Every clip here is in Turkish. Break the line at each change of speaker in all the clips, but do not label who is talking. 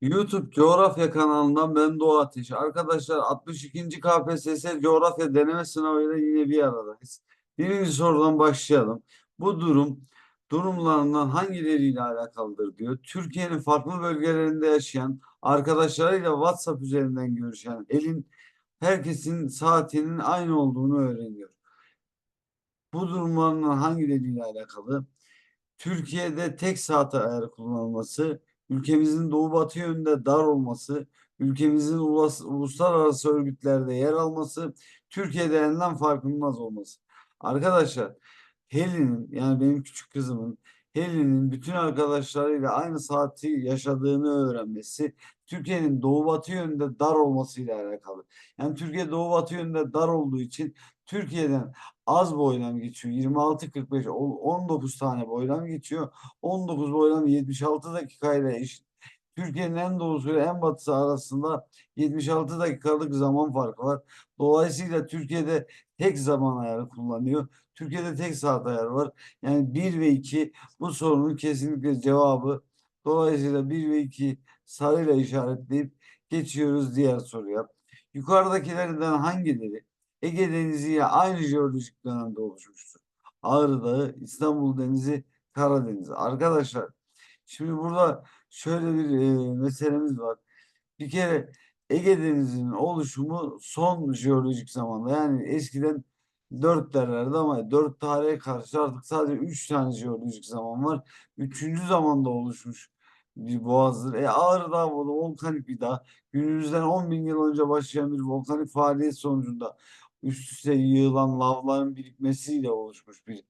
YouTube Coğrafya kanalından ben Doğu Ateş. Arkadaşlar 62. KPSS Coğrafya deneme sınavıyla yine bir aradayız. Birinci sorudan başlayalım. Bu durum durumlarından hangileriyle alakalıdır diyor. Türkiye'nin farklı bölgelerinde yaşayan arkadaşlarıyla WhatsApp üzerinden görüşen elin herkesin saatinin aynı olduğunu öğreniyor. Bu durumlarından hangileriyle alakalı? Türkiye'de tek saat ayarı kullanılması, ülkemizin doğu batı yönünde dar olması, ülkemizin ulus, uluslararası örgütlerde yer alması, Türkiye'de elinden farkınmaz olması. Arkadaşlar Helin'in yani benim küçük kızımın Helin'in bütün arkadaşlarıyla aynı saati yaşadığını öğrenmesi Türkiye'nin doğu batı yönünde dar olmasıyla alakalı. Yani Türkiye doğu batı yönünde dar olduğu için Türkiye'den az boylam geçiyor. 26-45 19 tane boylam geçiyor. 19 boylam 76 dakikayla eşit. Türkiye'nin en doğusu ile en batısı arasında 76 dakikalık zaman farkı var. Dolayısıyla Türkiye'de tek zaman ayarı kullanıyor. Türkiye'de tek saat ayarı var. Yani 1 ve 2 bu sorunun kesinlikle cevabı. Dolayısıyla 1 ve 2 sarıyla işaretleyip geçiyoruz diğer soruya. Yukarıdakilerden hangileri Ege Denizi ile aynı jeolojik dönemde oluşmuştur? Ağrı Dağı, İstanbul Denizi, Karadeniz. Arkadaşlar şimdi burada şöyle bir e, meselemiz var. Bir kere Ege Denizi'nin oluşumu son jeolojik zamanda yani eskiden dört derlerdi ama dört tarihe karşı artık sadece üç tane jeolojik zaman var. Üçüncü zamanda oluşmuş bir boğazdır. E Ağrı Dağı volkanik bir dağ. Günümüzden 10 bin yıl önce başlayan bir volkanik faaliyet sonucunda üst üste yığılan lavların birikmesiyle oluşmuş bir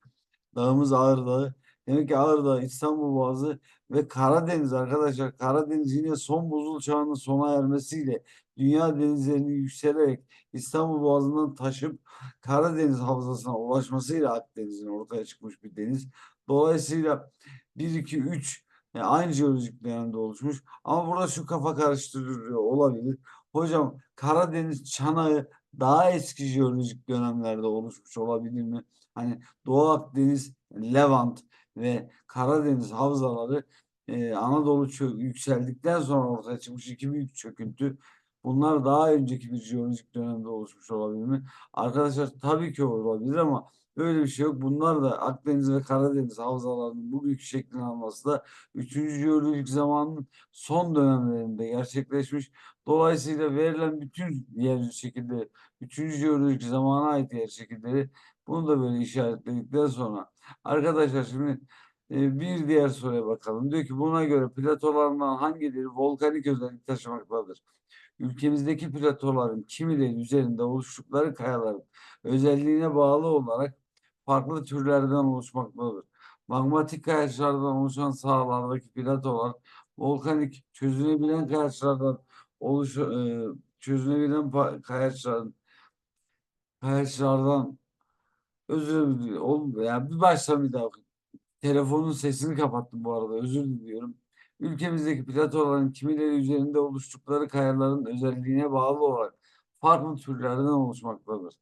dağımız Dağı. Demek ki Dağı, İstanbul Boğazı ve Karadeniz arkadaşlar. Karadeniz yine son buzul çağının sona ermesiyle dünya denizlerinin yükselerek İstanbul Boğazı'ndan taşıp Karadeniz havzasına ulaşmasıyla Akdeniz'in ortaya çıkmış bir deniz. Dolayısıyla 1, 2, 3 yani aynı jeolojik dönemde oluşmuş. Ama burada şu kafa karıştırıyor olabilir. Hocam Karadeniz çanağı daha eski jeolojik dönemlerde oluşmuş olabilir mi? Hani Doğu Akdeniz, Levant ve Karadeniz havzaları e, Anadolu yükseldikten sonra ortaya çıkmış iki büyük çöküntü. Bunlar daha önceki bir jeolojik dönemde oluşmuş olabilir mi? Arkadaşlar tabii ki olabilir ama öyle bir şey yok. Bunlar da Akdeniz ve Karadeniz havzalarının bu büyük şeklini alması da 3. jeolojik zamanın son dönemlerinde gerçekleşmiş. Dolayısıyla verilen bütün yer şekilde 3. jeolojik zamana ait yer şekilleri bunu da böyle işaretledikten sonra arkadaşlar şimdi e, bir diğer soruya bakalım. Diyor ki buna göre platolarından hangileri volkanik özellik taşımaktadır? Ülkemizdeki platoların kimileri üzerinde oluştukları kayaların özelliğine bağlı olarak farklı türlerden oluşmaktadır. Magmatik kayaçlardan oluşan sahalardaki platolar volkanik çözünebilen kayaçlardan oluş e, çözünebilen kayaçların kayaçlardan özür diliyorum. Yani bir baştan bir daha okuyayım. Telefonun sesini kapattım bu arada. Özür diliyorum. Ülkemizdeki platoların kimileri üzerinde oluştukları kayaların özelliğine bağlı olarak farklı türlerden oluşmaktadır.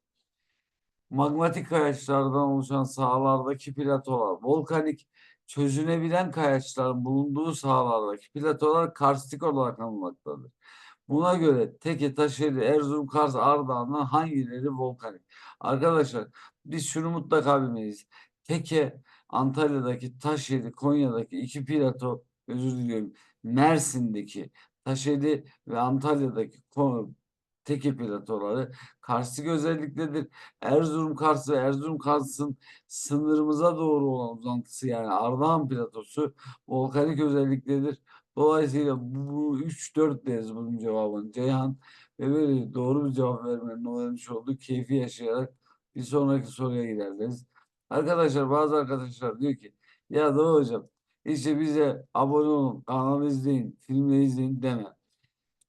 Magmatik kayaçlardan oluşan sahalardaki platolar, volkanik çözünebilen kayaçların bulunduğu sahalardaki platolar karstik olarak anılmaktadır. Buna göre Teke, Taşeli, Erzurum, Kars, Ardahan'dan hangileri volkanik? Arkadaşlar biz şunu mutlaka bilmeliyiz. Teke, Antalya'daki, Taşeli, Konya'daki iki plato, özür diliyorum, Mersin'deki, Taşeli ve Antalya'daki Teke platoları karstik özelliktedir. Erzurum Kars ve Erzurum Kars'ın sınırımıza doğru olan uzantısı yani Ardahan platosu volkanik özelliktedir. Dolayısıyla bu 3-4 deriz bunun cevabını. Ceyhan ve böyle doğru bir cevap vermenin öğrenmiş olduk. Keyfi yaşayarak bir sonraki soruya ilerleriz. Arkadaşlar bazı arkadaşlar diyor ki ya Doğu hocam işte bize abone olun, kanalı izleyin, filmleri izleyin deme.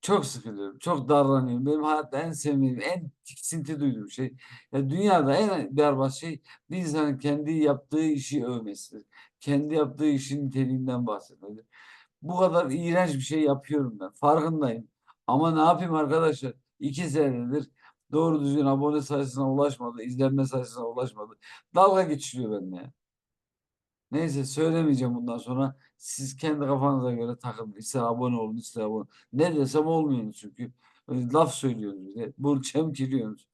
Çok sıkılıyorum, çok darlanıyorum. Benim hayatta en sevmediğim, en tiksinti duyduğum şey. Ya dünyada en berbat şey bir insanın kendi yaptığı işi övmesidir. Kendi yaptığı işin niteliğinden bahsetmesidir. Bu kadar iğrenç bir şey yapıyorum ben. Farkındayım. Ama ne yapayım arkadaşlar? İki senedir doğru düzgün abone sayısına ulaşmadı, izlenme sayısına ulaşmadı. Dalga geçiliyor benimle ya. Neyse söylemeyeceğim bundan sonra. Siz kendi kafanıza göre takılın. İster abone olun, ister abone. Ne desem olmuyorsunuz çünkü. Öyle laf söylüyorsunuz bir de. Bunu çemkiriyorsunuz.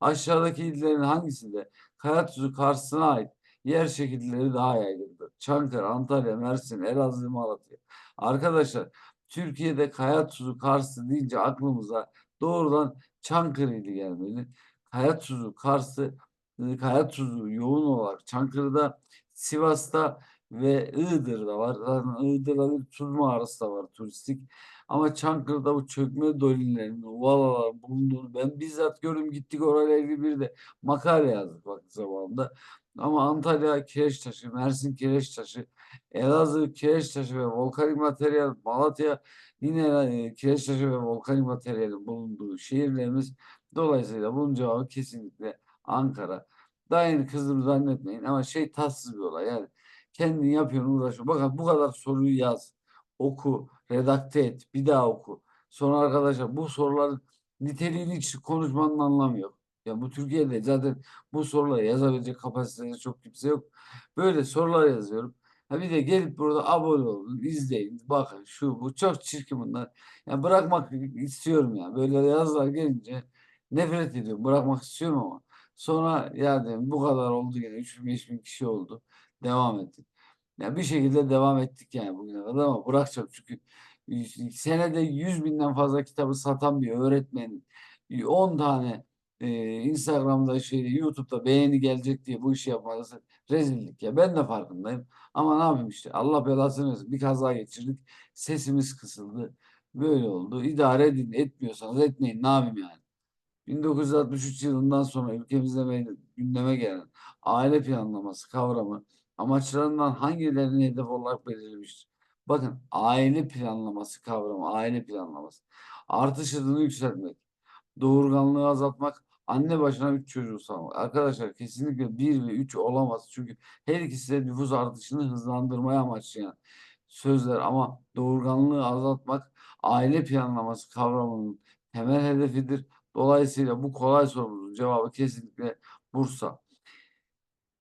Aşağıdaki illerin hangisinde Kayatuzu Kars'ına ait yer şekilleri daha yaygındır? Çankırı, Antalya, Mersin, Elazığ, Malatya. Arkadaşlar Türkiye'de Kayatuzu Kars'ı deyince aklımıza doğrudan Çankırı ili gelmeli. Kayatuzu Kars'ı e, Kayatuzu yoğun olarak Çankırı'da, Sivas'ta ve Iğdır'da var. Zaten Iğdır'da bir tuz mağarası da var turistik. Ama Çankırı'da bu çökme dolинlerin, ovalar bulunduğunu ben bizzat gördüm. Gittik orayla ilgili bir de makale yazdık vakti zamanında. Ama Antalya Kireçtaşı, Mersin Kireçtaşı, Elazığ Kireçtaşı ve volkanik materyal, Malatya yine e, Kireçtaşı ve volkanik materyalin bulunduğu şehirlerimiz. Dolayısıyla bunun cevabı kesinlikle Ankara. Yeni kızdım zannetmeyin ama şey tatsız bir olay yani. Kendin yapıyorsun uğraşıyorsun. Bakın bu kadar soruyu yaz, oku, redakte et, bir daha oku. Sonra arkadaşlar bu soruların niteliğini hiç konuşmanın anlamı yok. Ya bu Türkiye'de zaten bu soruları yazabilecek kapasitesi çok kimse yok. Böyle sorular yazıyorum. Ha bir de gelip burada abone olun, izleyin, bakın şu bu çok çirkin bunlar. Ya bırakmak istiyorum ya. Böyle yazılar gelince nefret ediyorum. Bırakmak istiyorum ama. Sonra ya dedim bu kadar oldu yine. 3000 5000 kişi oldu. Devam ettik. Ya bir şekilde devam ettik yani bugüne kadar ama bırakacağım çünkü senede 100 binden fazla kitabı satan bir öğretmenin 10 tane e, Instagram'da şeyde YouTube'da beğeni gelecek diye bu işi yapması rezillik ya. Ben de farkındayım. Ama ne yapayım işte? Allah belasını versin. Bir kaza geçirdik. Sesimiz kısıldı. Böyle oldu. İdare edin. Etmiyorsanız etmeyin. Ne yapayım yani 1963 yılından sonra ülkemizde gündeme gelen aile planlaması kavramı amaçlarından hangilerini hedef olarak belirlemiştir? Bakın aile planlaması kavramı, aile planlaması. Artış hızını yükseltmek, doğurganlığı azaltmak, anne başına 3 çocuğu sağlamak. Arkadaşlar kesinlikle 1 ve 3 olamaz. Çünkü her ikisi de nüfus artışını hızlandırmaya amaçlayan sözler ama doğurganlığı azaltmak aile planlaması kavramının temel hedefidir. Dolayısıyla bu kolay sorumuzun cevabı kesinlikle Bursa.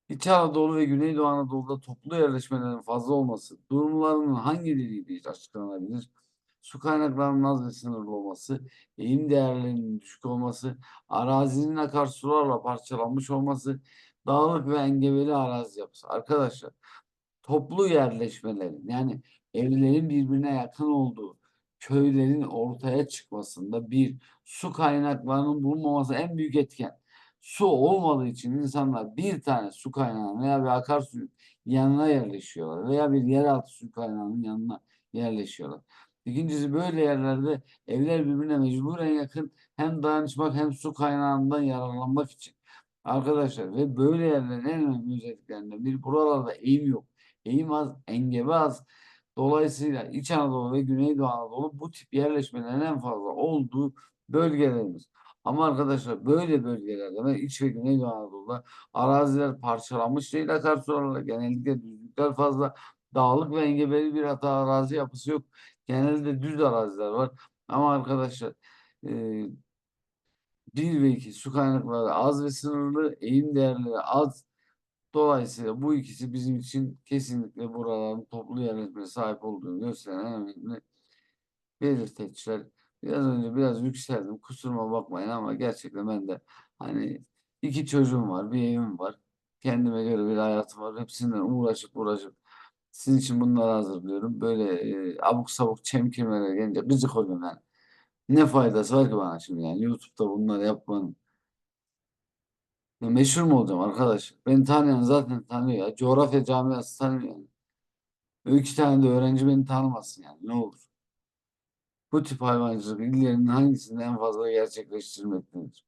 İç Anadolu ve Güneydoğu Anadolu'da toplu yerleşmelerin fazla olması durumlarının hangileriyle açıklanabilir? Su kaynaklarının az ve sınırlı olması, eğim değerlerinin düşük olması, arazinin akarsularla parçalanmış olması, dağlık ve engebeli arazi yapısı. Arkadaşlar toplu yerleşmelerin yani evlerin birbirine yakın olduğu köylerin ortaya çıkmasında bir su kaynaklarının bulunmaması en büyük etken. Su olmadığı için insanlar bir tane su kaynağı veya bir akarsuyun yanına yerleşiyorlar veya bir yeraltı su kaynağının yanına yerleşiyorlar. İkincisi böyle yerlerde evler birbirine mecburen yakın hem dayanışmak hem su kaynağından yararlanmak için. Arkadaşlar ve böyle yerlerin en önemli özelliklerinden biri buralarda eğim yok. Eğim az, engebe az. Dolayısıyla İç Anadolu ve Güneydoğu Anadolu bu tip yerleşmelerin en fazla olduğu bölgelerimiz. Ama arkadaşlar böyle bölgelerde ve İç ve Güneydoğu Anadolu'da araziler parçalanmış değil akarsularla genellikle düzlükler fazla dağlık ve engebeli bir hata arazi yapısı yok. Genelde düz araziler var. Ama arkadaşlar e, bir ve iki su kaynakları az ve sınırlı, eğim değerleri az. Dolayısıyla bu ikisi bizim için kesinlikle buraların toplu yerleşmeye sahip olduğunu gösteren en önemli belirteçler. Biraz önce biraz yükseldim. Kusuruma bakmayın ama gerçekten ben de hani iki çocuğum var, bir evim var. Kendime göre bir hayatım var. Hepsinden uğraşıp uğraşıp sizin için bunları hazırlıyorum. Böyle e, abuk sabuk çemkirmelere gelince gıcık oluyorum yani. Ne faydası var ki bana şimdi yani YouTube'da bunları yapmanın. Ya meşhur mu olacağım arkadaş? Beni tanıyan zaten tanıyor ya. Coğrafya camiası tanıyor yani. iki tane de öğrenci beni tanımasın yani ne olur. Bu tip hayvancılık illerinin hangisinde en fazla gerçekleştirmektedir?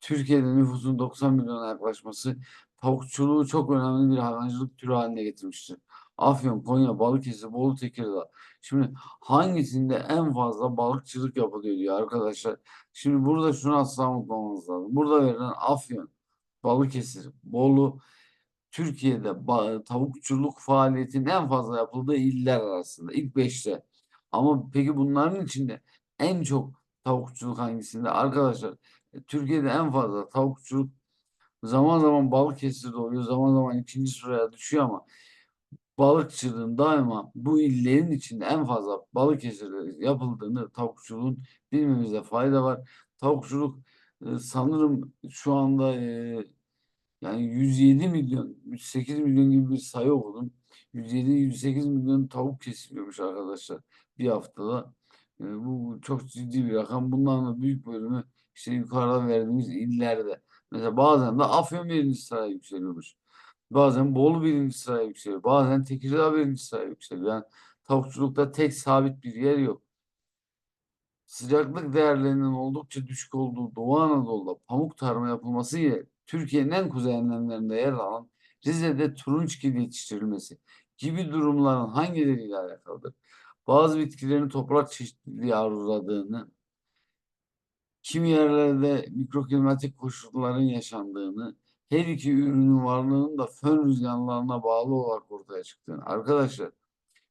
Türkiye'de nüfusun 90 milyona yaklaşması tavukçuluğu çok önemli bir hayvancılık türü haline getirmiştir. Afyon, Konya, Balıkesir, Bolu, Tekirdağ. Şimdi hangisinde en fazla balıkçılık yapılıyor diyor arkadaşlar. Şimdi burada şunu asla unutmamamız lazım. Burada verilen Afyon, Balıkesir, Bolu, Türkiye'de tavukçuluk faaliyetinin en fazla yapıldığı iller arasında. ilk beşte. Ama peki bunların içinde en çok tavukçuluk hangisinde? Arkadaşlar e, Türkiye'de en fazla tavukçuluk zaman zaman Balıkesir'de oluyor. Zaman zaman ikinci sıraya düşüyor ama balıkçılığın daima bu illerin içinde en fazla balık esirleri yapıldığını tavukçuluğun bilmemizde fayda var. Tavukçuluk e, sanırım şu anda e, yani 107 milyon, 108 milyon gibi bir sayı okudum. 107-108 milyon tavuk kesiliyormuş arkadaşlar bir haftada. E, bu çok ciddi bir rakam. Bunların büyük bölümü işte yukarıda verdiğimiz illerde. Mesela bazen de Afyon birinci sıraya yükseliyormuş. Bazen Bolu birinci sıraya yükseliyor. Bazen Tekirdağ birinci sıraya yükseliyor. Yani tavukçulukta tek sabit bir yer yok. Sıcaklık değerlerinin oldukça düşük olduğu Doğu Anadolu'da pamuk tarımı yapılması ile Türkiye'nin en kuzey enlemlerinde yer alan Rize'de turunçgil yetiştirilmesi gibi durumların hangileriyle alakalıdır? Bazı bitkilerin toprak çeşitliliği arzuladığını, kimi yerlerde mikroklimatik koşulların yaşandığını, her iki ürünün varlığının da fön rüzgarlarına bağlı olarak ortaya çıktığını. Arkadaşlar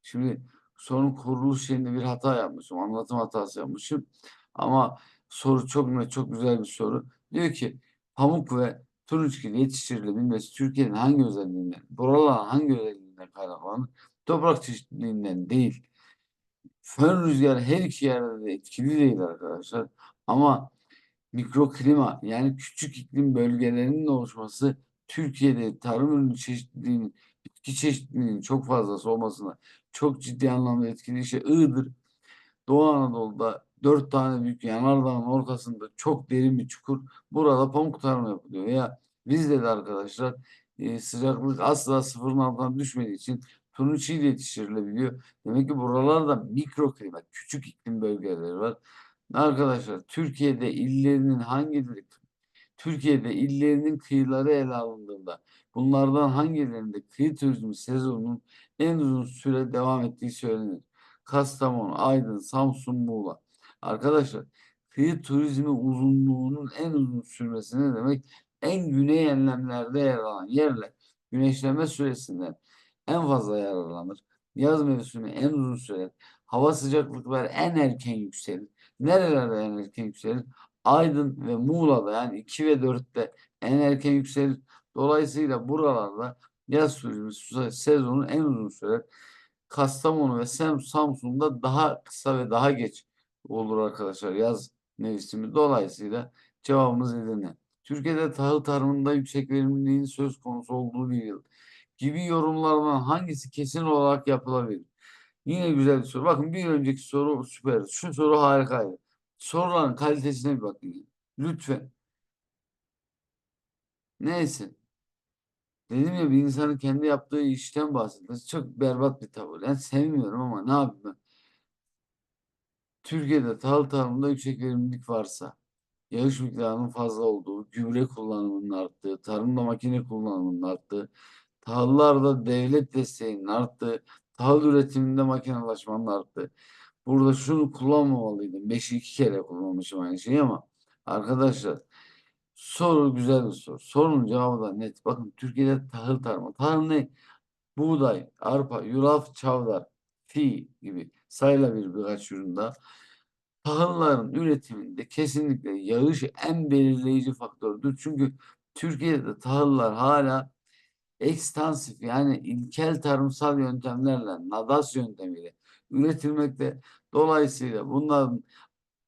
şimdi sorun kuruluş yerinde bir hata yapmışım. Anlatım hatası yapmışım. Ama soru çok net, çok güzel bir soru. Diyor ki pamuk ve turunçgil yetiştirilebilmesi Türkiye'nin hangi özelliğinden, buraların hangi özelliğinden kaynaklanır? Toprak çeşitliliğinden değil. Fön rüzgarı her iki yerde de etkili değil arkadaşlar. Ama mikroklima yani küçük iklim bölgelerinin oluşması Türkiye'de tarım ürünü çeşitliliğinin, bitki çeşitliliğinin çok fazlası olmasına çok ciddi anlamda etkili. İşte Iğdır, Doğu Anadolu'da dört tane büyük yanardağın ortasında çok derin bir çukur. Burada pamuk tarımı yapılıyor. Ya bizde de arkadaşlar e, sıcaklık asla sıfırın altına düşmediği için turunçgil yetiştirilebiliyor. Demek ki buralarda mikroklima, küçük iklim bölgeleri var. Arkadaşlar Türkiye'de illerinin hangileri Türkiye'de illerinin kıyıları ele alındığında bunlardan hangilerinde kıyı turizmi sezonunun en uzun süre devam ettiği söylenir. Kastamonu, Aydın, Samsun, Muğla. Arkadaşlar kıyı turizmi uzunluğunun en uzun sürmesi ne demek? En güney enlemlerde yer alan yerler güneşleme süresinden en fazla yararlanır. Yaz mevsimi en uzun sürer. Hava sıcaklıkları en erken yükselir. Nerelerde en erken yükselir? Aydın ve Muğla'da yani 2 ve 4'te en erken yükselir. Dolayısıyla buralarda yaz turizmi sezonu en uzun sürer. Kastamonu ve Samsun'da daha kısa ve daha geç olur arkadaşlar yaz mevsimi. Dolayısıyla cevabımız Edirne. Türkiye'de tahıl tarımında yüksek verimliliğin söz konusu olduğu bir yıl gibi yorumlardan hangisi kesin olarak yapılabilir? Yine güzel bir soru. Bakın bir önceki soru süper. Şu soru harikaydı. Soruların kalitesine bir bakın. Lütfen. Neyse. Dedim ya bir insanın kendi yaptığı işten bahsetmesi çok berbat bir tavır. Yani sevmiyorum ama ne yapayım ben? Türkiye'de tahıl tarımında yüksek verimlilik varsa, yağış miktarının fazla olduğu, gübre kullanımının arttığı, tarımda makine kullanımının arttığı, tahıllarda devlet desteğinin arttığı, tahıl üretiminde makinelaşmanın arttığı. Burada şunu kullanmamalıydım. Beşi iki kere kullanmışım aynı şeyi ama arkadaşlar soru güzel bir soru. Sorunun cevabı da net. Bakın Türkiye'de tahıl tarımı. Tahıl ne? Buğday, arpa, yulaf, çavdar, fi gibi sayılabilir birkaç ürün daha. Tahılların üretiminde kesinlikle yağış en belirleyici faktördür. Çünkü Türkiye'de tahıllar hala ekstansif yani ilkel tarımsal yöntemlerle, nadas yöntemiyle üretilmekte. Dolayısıyla bunların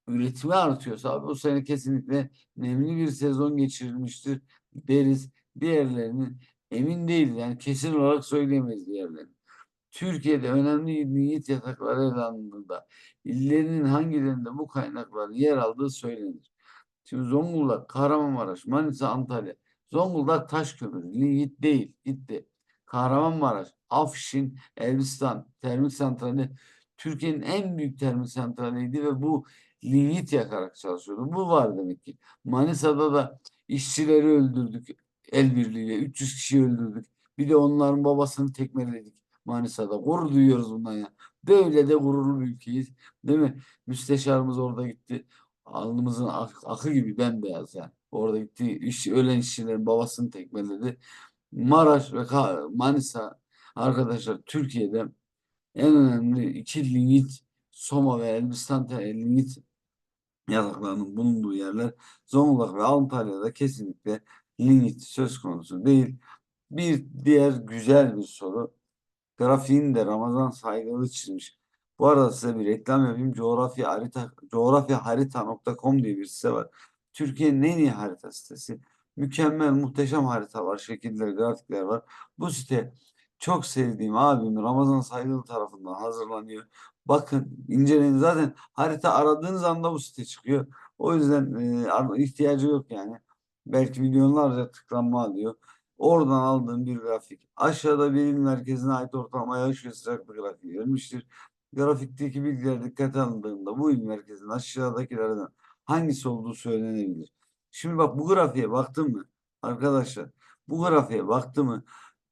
üretimi artıyorsa bu sene kesinlikle nemli bir sezon geçirilmiştir deriz. Diğerlerinin emin değiliz. Yani kesin olarak söyleyemeyiz diğerlerini. Türkiye'de önemli niyet yatakları ele alındığında illerinin hangilerinde bu kaynakların yer aldığı söylenir. Şimdi Zonguldak, Kahramanmaraş, Manisa, Antalya. Zonguldak taş kömürü, lignit değil, gitti. Kahramanmaraş, Afşin, Elbistan termik santrali Türkiye'nin en büyük termik santraliydi ve bu lignit yakarak çalışıyordu. Bu var demek ki. Manisa'da da işçileri öldürdük el birliğiyle. 300 kişi öldürdük. Bir de onların babasını tekmeledik Manisa'da. Gurur duyuyoruz bundan ya. Böyle de gururlu bir ülkeyiz. Değil mi? Müsteşarımız orada gitti. Alnımızın ak akı gibi bembeyaz yani. Orada gitti iş, ölen işçilerin babasını tekmeledi. Maraş ve Manisa arkadaşlar Türkiye'de en önemli iki lignit Soma ve Elbistan lignit yataklarının bulunduğu yerler Zonguldak ve Antalya'da kesinlikle lignit söz konusu değil. Bir diğer güzel bir soru. Grafiğini de Ramazan Saygılı çizmiş. Bu arada size bir reklam yapayım. Coğrafya harita coğrafyaharita.com diye bir site var. Türkiye'nin en iyi harita sitesi. Mükemmel, muhteşem haritalar, şekiller, grafikler var. Bu site çok sevdiğim abim Ramazan Saygılı tarafından hazırlanıyor. Bakın, inceleyin. Zaten harita aradığınız anda bu site çıkıyor. O yüzden e, ihtiyacı yok yani. Belki milyonlarca tıklanma alıyor. Oradan aldığım bir grafik. Aşağıda bir il merkezine ait ortalama yağış ve sıcaklık grafiği verilmiştir. Grafikteki bilgiler dikkate alındığında bu il merkezinin aşağıdakilerden hangisi olduğu söylenebilir. Şimdi bak bu grafiğe baktın mı arkadaşlar? Bu grafiğe baktı mı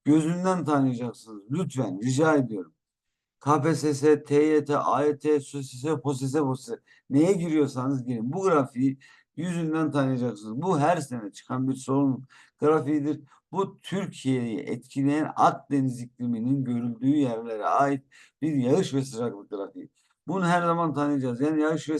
gözünden tanıyacaksınız. Lütfen rica ediyorum. KPSS, TYT, AYT, SÖSS, POSES, POSES neye giriyorsanız girin. Bu grafiği yüzünden tanıyacaksınız. Bu her sene çıkan bir sorun grafiğidir. Bu Türkiye'yi etkileyen Akdeniz ikliminin görüldüğü yerlere ait bir yağış ve sıcaklık grafiği. Bunu her zaman tanıyacağız. Yani yağış ve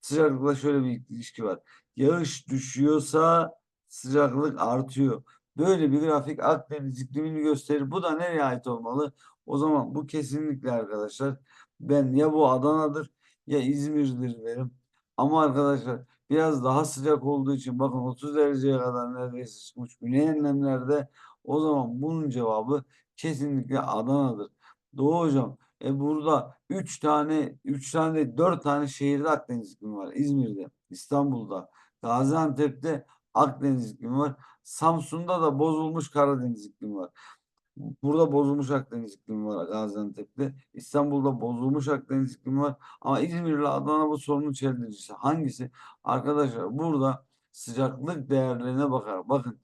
sıcaklıkla şöyle bir ilişki var. Yağış düşüyorsa sıcaklık artıyor. Böyle bir grafik Akdeniz iklimini gösterir. Bu da nereye ait olmalı? O zaman bu kesinlikle arkadaşlar ben ya bu Adana'dır ya İzmir'dir derim. Ama arkadaşlar biraz daha sıcak olduğu için bakın 30 dereceye kadar neredeyse çıkmış güney enlemlerde o zaman bunun cevabı kesinlikle Adana'dır. Doğu hocam e burada 3 tane 3 tane 4 tane şehirde Akdeniz iklimi var. İzmir'de, İstanbul'da, Gaziantep'te Akdeniz iklimi var. Samsun'da da bozulmuş Karadeniz iklimi var. Burada bozulmuş Akdeniz iklimi var Gaziantep'te. İstanbul'da bozulmuş Akdeniz iklimi var. Ama İzmir ile Adana bu sorunun çevresi. Hangisi? Arkadaşlar burada sıcaklık değerlerine bakar. Bakın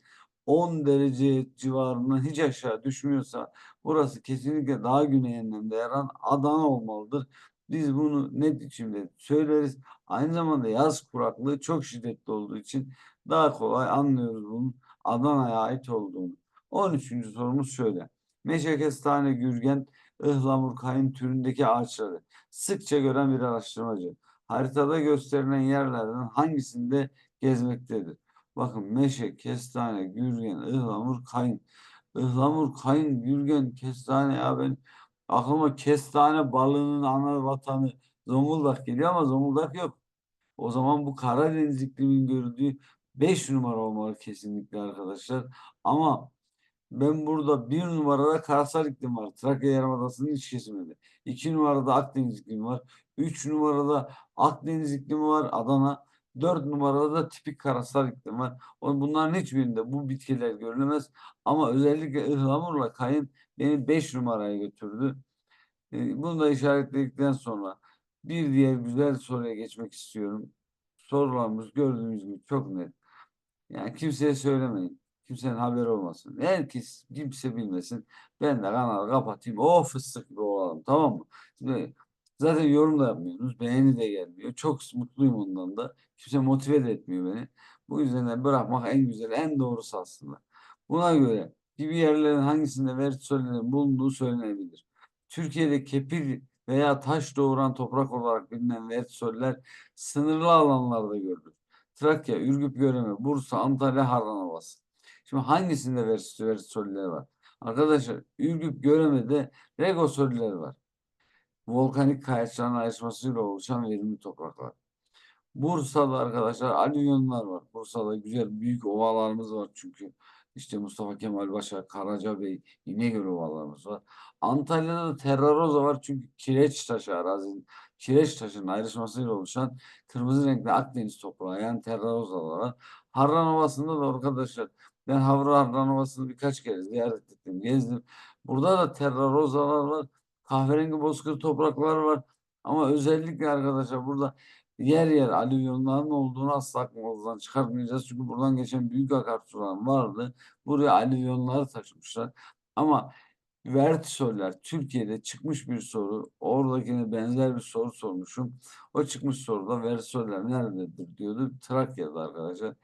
10 derece civarından hiç aşağı düşmüyorsa burası kesinlikle daha güney enlemde Adana olmalıdır. Biz bunu net biçimde söyleriz. Aynı zamanda yaz kuraklığı çok şiddetli olduğu için daha kolay anlıyoruz bunun Adana'ya ait olduğunu. 13. sorumuz şöyle. Meşe, kestane, gürgen, ıhlamur, kayın türündeki ağaçları sıkça gören bir araştırmacı. Haritada gösterilen yerlerden hangisinde gezmektedir? Bakın meşe, kestane, gürgen, ıhlamur, kayın. Ihlamur, kayın, gürgen, kestane ya ben aklıma kestane balığının ana vatanı Zonguldak geliyor ama Zonguldak yok. O zaman bu Karadeniz ikliminin görüldüğü 5 numara olmalı kesinlikle arkadaşlar. Ama ben burada bir numarada karasal iklim var. Trakya Yarımadası'nın iç kesiminde. İki numarada Akdeniz iklimi var. Üç numarada Akdeniz iklimi var Adana. Dört numarada da tipik karasal iklim var. Bunların hiçbirinde bu bitkiler görülemez. Ama özellikle ıhlamurla kayın beni beş numaraya götürdü. E, bunu da işaretledikten sonra bir diğer güzel soruya geçmek istiyorum. Sorularımız gördüğünüz gibi çok net. Yani kimseye söylemeyin. Kimsenin haberi olmasın. Herkes kimse bilmesin. Ben de kanalı kapatayım. O fıstık gibi olalım. Tamam mı? Şimdi zaten yorum da yapmıyorsunuz. Beğeni de gelmiyor. Çok mutluyum ondan da. Kimse motive de etmiyor beni. Bu yüzden de bırakmak en güzel, en doğrusu aslında. Buna göre gibi yerlerin hangisinde vertisöllerin bulunduğu söylenebilir. Türkiye'de kepir veya taş doğuran toprak olarak bilinen vertisöller sınırlı alanlarda görülür. Trakya, Ürgüp, Göreme, Bursa, Antalya, Harran Ovası. Şimdi hangisinde vertisöller var? Arkadaşlar Ürgüp, Göreme'de regosöller var. Volkanik kayaçların ayrışmasıyla oluşan verimli topraklar. Bursa'da arkadaşlar alüvyonlar var. Bursa'da güzel büyük ovalarımız var çünkü. İşte Mustafa Kemal Paşa, Karacabey, İnegöl ovalarımız var. Antalya'da da Terraroza var çünkü kireç taşı arazinin, kireç taşının ayrışmasıyla oluşan kırmızı renkli Akdeniz toprağı yani Terrarozalar var. Harran Ovası'nda da arkadaşlar ben Havra Harran Ovası'nı birkaç kere ziyaret ettim, gezdim. Burada da Terrarozalar var. Kahverengi bozkır topraklar var. Ama özellikle arkadaşlar burada yer yer alüvyonların olduğunu asla aklımızdan çıkartmayacağız. Çünkü buradan geçen büyük akarsular vardı. Buraya alüvyonları taşımışlar. Ama vertisöller Türkiye'de çıkmış bir soru. Oradakine benzer bir soru sormuşum. O çıkmış soruda vertisöller nerededir diyordu. Trakya'da arkadaşlar.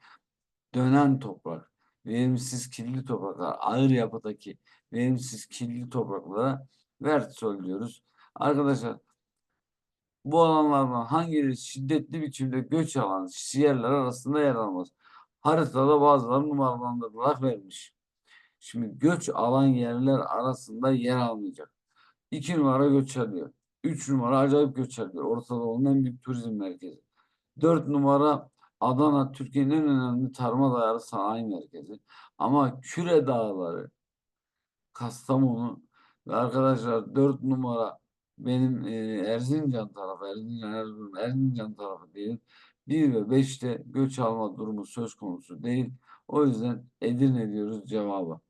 Dönen toprak, verimsiz kirli topraklar, ağır yapıdaki verimsiz kirli topraklara vertisöl diyoruz. Arkadaşlar bu alanlardan hangileri şiddetli biçimde göç alan yerler arasında yer almaz? Haritada bazıları numaralandırılarak vermiş. Şimdi göç alan yerler arasında yer almayacak. 2 numara Göçerli. 3 numara acayip Göçerli. Orta Doğu'nun en büyük turizm merkezi. 4 numara Adana Türkiye'nin en önemli tarıma dayalı sanayi merkezi. Ama Küre Dağları, Kastamonu ve arkadaşlar 4 numara benim e, Erzincan tarafı, Erzincan, Erzurum, Erzincan tarafı değil. 1 ve 5'te göç alma durumu söz konusu değil. O yüzden Edirne diyoruz cevabı.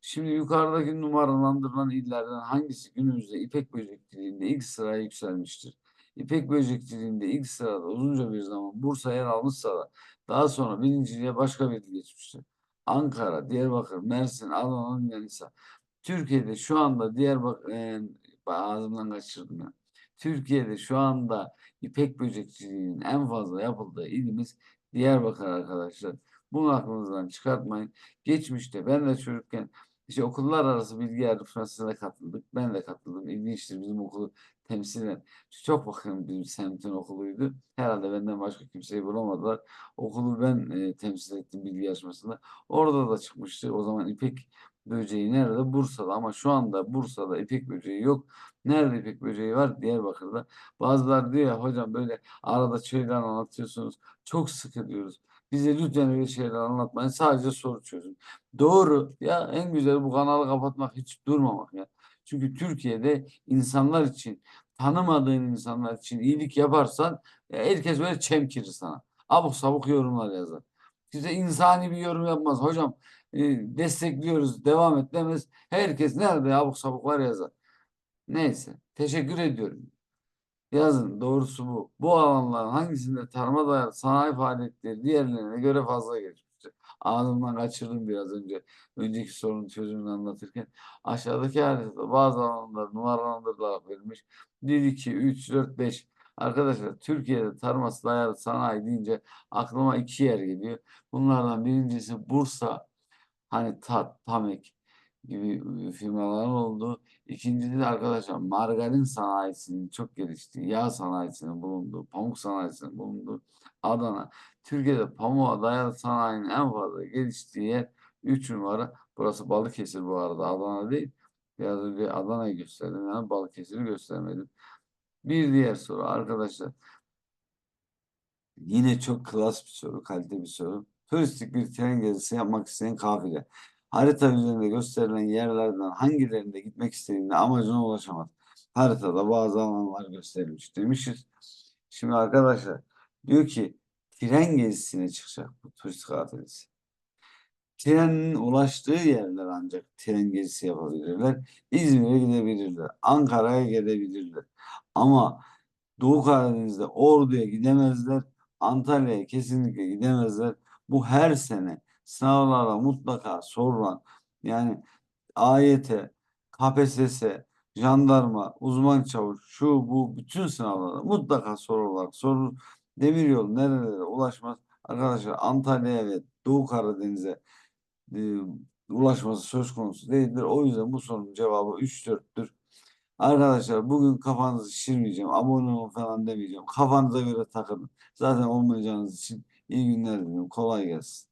Şimdi yukarıdaki numaralandırılan illerden hangisi günümüzde İpek böcekçiliğinde ilk sıraya yükselmiştir? İpek böcekçiliğinde ilk sırada uzunca bir zaman Bursa yer almışsa da daha sonra birinciliğe başka bir geçmiştir. Ankara, Diyarbakır, Mersin, Adana, Manisa. Türkiye'de şu anda Diyarbakır, e, ağzımdan kaçırdım ya. Türkiye'de şu anda İpek böcekçiliğinin en fazla yapıldığı ilimiz Diyarbakır arkadaşlar. Bunu aklınızdan çıkartmayın. Geçmişte ben de çocukken işte okullar arası bilgi yarışmasına katıldık. Ben de katıldım. İlginçtir bizim okulu temsilen. Çok bakın bizim semtin okuluydu. Herhalde benden başka kimseyi bulamadılar. Okulu ben e, temsil ettim bilgi yarışmasında. Orada da çıkmıştı. O zaman İpek böceği nerede? Bursa'da ama şu anda Bursa'da İpek böceği yok. Nerede İpek böceği var? Diyarbakır'da. Bazılar diyor ya hocam böyle arada şeyler anlatıyorsunuz. Çok sıkılıyoruz. Bize lütfen öyle şeyler anlatmayın. Sadece soru çözün. Doğru. Ya en güzeli bu kanalı kapatmak hiç durmamak ya. Çünkü Türkiye'de insanlar için tanımadığın insanlar için iyilik yaparsan e, herkes böyle çemkirir sana. Abuk sabuk yorumlar yazar. Size insani bir yorum yapmaz. Hocam destekliyoruz devam et demez. Herkes nerede abuk sabuklar yazar. Neyse. Teşekkür ediyorum. Yazın doğrusu bu. Bu alanların hangisinde tarıma dayalı sanayi faaliyetleri diğerlerine göre fazla gelişmiştir? Ağzımdan kaçırdım biraz önce. Önceki sorunun çözümünü anlatırken. Aşağıdaki haritada bazı alanlar numaralandırılarak verilmiş. 1, 2, 3, 4, 5. Arkadaşlar Türkiye'de tarıma dayalı sanayi deyince aklıma iki yer geliyor. Bunlardan birincisi Bursa, hani Tat, Tamek gibi firmaların olduğu. İkincisi de arkadaşlar margarin sanayisinin çok geliştiği, yağ sanayisinin bulunduğu, pamuk sanayisinin bulunduğu Adana. Türkiye'de pamuğa dayalı sanayinin en fazla geliştiği yer 3 numara. Burası Balıkesir bu arada Adana değil. Biraz önce Adana'yı gösterdim yani Balıkesir'i göstermedim. Bir diğer soru arkadaşlar. Yine çok klas bir soru, kalite bir soru. Turistik bir tren gezisi yapmak isteyen kafile. Harita üzerinde gösterilen yerlerden hangilerinde gitmek istediğinde amacına ulaşamaz. Haritada bazı alanlar gösterilmiş demişiz. Şimdi arkadaşlar diyor ki tren gezisine çıkacak bu turist kafilesi. Trenin ulaştığı yerler ancak tren gezisi yapabilirler. İzmir'e gidebilirler. Ankara'ya gidebilirler. Ama Doğu Karadeniz'de Ordu'ya gidemezler. Antalya'ya kesinlikle gidemezler. Bu her sene sınavlarda mutlaka sorulan yani AYT, KPSS, jandarma, uzman çavuş, şu bu bütün sınavlarda mutlaka soru olarak sorulur. Demiryolu nerelere ulaşmaz? Arkadaşlar Antalya'ya ve Doğu Karadeniz'e e, ulaşması söz konusu değildir. O yüzden bu sorunun cevabı 3-4'tür. Arkadaşlar bugün kafanızı şişirmeyeceğim. Abone olun falan demeyeceğim. Kafanıza göre takılın. Zaten olmayacağınız için iyi günler diliyorum. Kolay gelsin.